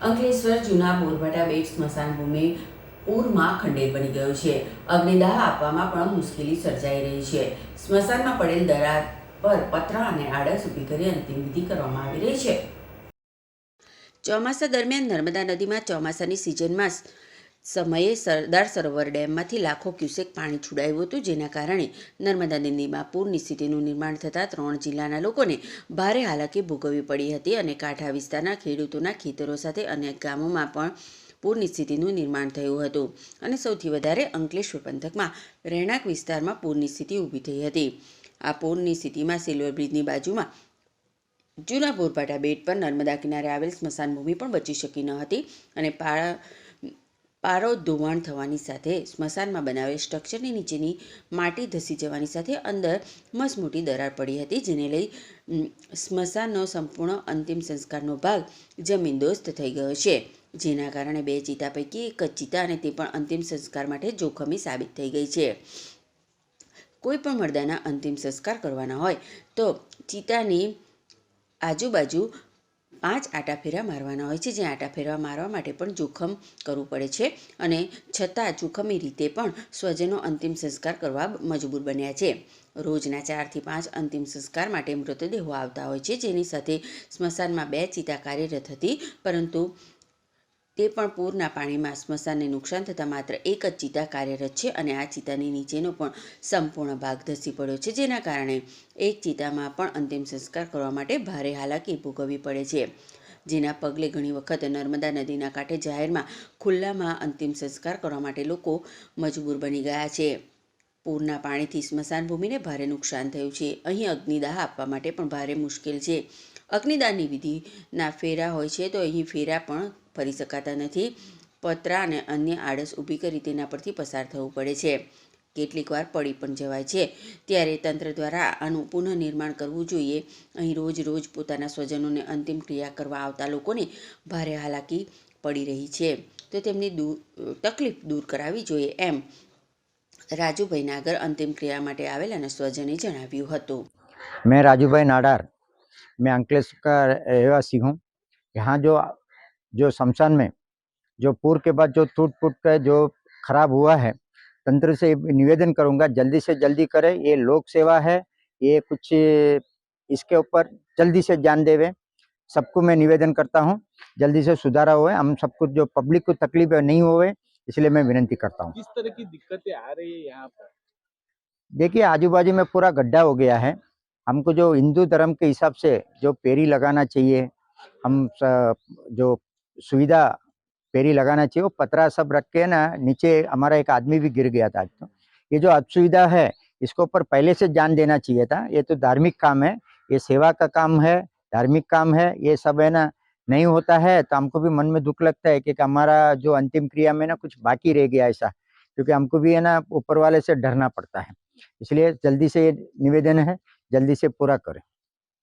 અંકલેશ્વર જૂના બોરવાડા બેટ સ્મશાન ભૂમિ પૂરમાં ખંડેર બની ગયો છે. અગ્નિદાહ આપવામાં પણ મુશ્કેલી સર્જાઈ રહી છે. સ્મશાનમાં પડેલ દરાર પર પતરા અને આડસ ઊભી કરી અંતિમવિધિ કરવામાં આવી રહી છે. ચોમાસા દરમિયાન નર્મદા નદીમાં ચોમાસાની સિઝનમાં સમયે સરદાર સરોવર ડેમમાંથી લાખો ક્યુસેક પાણી છોડાયું હતું, જેના કારણે નર્મદા નદીમાં પૂરની સ્થિતિનું નિર્માણ થતાં ત્રણ જિલ્લાના લોકોને ભારે હાલાકી ભોગવવી પડી હતી અને કાંઠા વિસ્તારના ખેડૂતોના ખેતરો સાથે અનેક ગામોમાં પણ પૂરની સ્થિતિનું નિર્માણ થયું હતું. અને સૌથી વધારે અંકલેશ્વર પંથકમાં રહેણાંક વિસ્તારમાં પૂરની સ્થિતિ ઊભી થઈ હતી. આ પૂરની સ્થિતિમાં સિલ્વર બ્રિજની બાજુમાં જૂના બોરપાટા બેટ પર નર્મદા કિનારે આવેલ સ્મશાન ભૂમિ પણ બચી શકી ન હતી અને પાળા પારો ધોવાણ થવાની સાથે સ્મશાનમાં બનાવેલ સ્ટ્રક્ચરની નીચેની માટી ધસી જવાની સાથે અંદર મસમોટી દરાર પડી હતી, જેને લઈ સ્મશાનનો સંપૂર્ણ અંતિમ સંસ્કારનો ભાગ જમીનદોસ્ત થઈ ગયો છે, જેના કારણે બે ચિતા પૈકી એક જ ચિતા અને તે પણ અંતિમ સંસ્કાર માટે જોખમી સાબિત થઈ ગઈ છે. કોઈ પણ મરદાના અંતિમ સંસ્કાર કરવાના હોય તો ચિતાની આજુબાજુ પાંચ આટા ફેરા મારવાના હોય છે, જે આટા ફેરવા મારવા માટે પણ જોખમ કરવું પડે છે અને છતાં જોખમી રીતે પણ સ્વજનો અંતિમ સંસ્કાર કરવા મજબૂર બન્યા છે. રોજના ચારથી પાંચ અંતિમ સંસ્કાર માટે મૃતદેહો આવતા હોય છે, જેની સાથે સ્મશાનમાં બે ચિતા કાર્યરત હતી, પરંતુ તે પણ પૂરના પાણીમાં સ્મશાનને નુકસાન થતાં માત્ર એક જ ચિતા કાર્યરત છે અને આ ચિતાની નીચેનો પણ સંપૂર્ણ ભાગ ધસી પડ્યો છે, જેના કારણે એક ચિતામાં પણ અંતિમ સંસ્કાર કરવા માટે ભારે હાલાકી ભોગવવી પડે છે. જેના પગલે ઘણી વખત નર્મદા નદીના કાંઠે જાહેરમાં ખુલ્લામાં અંતિમ સંસ્કાર કરવા માટે લોકો મજબૂર બની ગયા છે. પૂરના પાણીથી સ્મશાન ભૂમિને ભારે નુકસાન થયું છે. અહીં અગ્નિદાહ આપવા માટે પણ ભારે મુશ્કેલ છે. અગ્નિદાહની વિધિના ફેરા હોય છે તો અહીં ફેરા પણ ફરી શકાતા નથી. પતરા અને અન્ય આડસ ઊભી કરી તેના પરથી પસાર થવું પડે છે. કેટલીક વાર પડી પણ જવાય છે. ત્યારે તંત્ર દ્વારા આનું પુનઃનિર્માણ કરવું જોઈએ. અહીં રોજ રોજ પોતાના સ્વજનોને અંતિમ ક્રિયા કરવા આવતા લોકોને ભારે હાલાકી પડી રહી છે. તો તેમની દૂર તકલીફ દૂર કરાવી જોઈએ એમ રાજુભાઈ નાગર અંતિમ ક્રિયા માટે આવેલાના સ્વજને જણાવ્યું હતું मैं राजू भाई नाडार मैं अंकलेश का रहवासी हूँ यहाँ जो जो शमशान में जो पूर के बाद जो टूट फूट कर जो खराब हुआ है तंत्र से निवेदन करूँगा जल्दी से जल्दी करे ये लोक सेवा है ये कुछ इसके ऊपर जल्दी से जान देवे सबको मैं निवेदन करता हूँ जल्दी से सुधारा हुए हम सबको जो पब्लिक को तकलीफ नहीं हुए इसलिए मैं विनती करता हूँ। किस तरह की दिक्कतें आ रही है यहाँ पर? देखिए आजू बाजू में पूरा गड्ढा हो गया है। हमको जो हिंदू धर्म के हिसाब से जो पेरी लगाना चाहिए हम जो सुविधा पेरी लगाना चाहिए वो पतरा सब रख के ना नीचे हमारा एक आदमी भी गिर गया था। आज तो ये जो असुविधा है इसके ऊपर पहले से जान देना चाहिए था। ये तो धार्मिक काम है ये सेवा का काम है धार्मिक काम है ये सब है ना नहीं होता है तो हमको भी मन में दुख लगता है कि हमारा जो अंतिम क्रिया में ना कुछ बाकी रह गया ऐसा, क्योंकि हमको भी है ना ऊपर वाले से डरना पड़ता है। इसलिए जल्दी से ये निवेदन है, जल्दी से पूरा करें।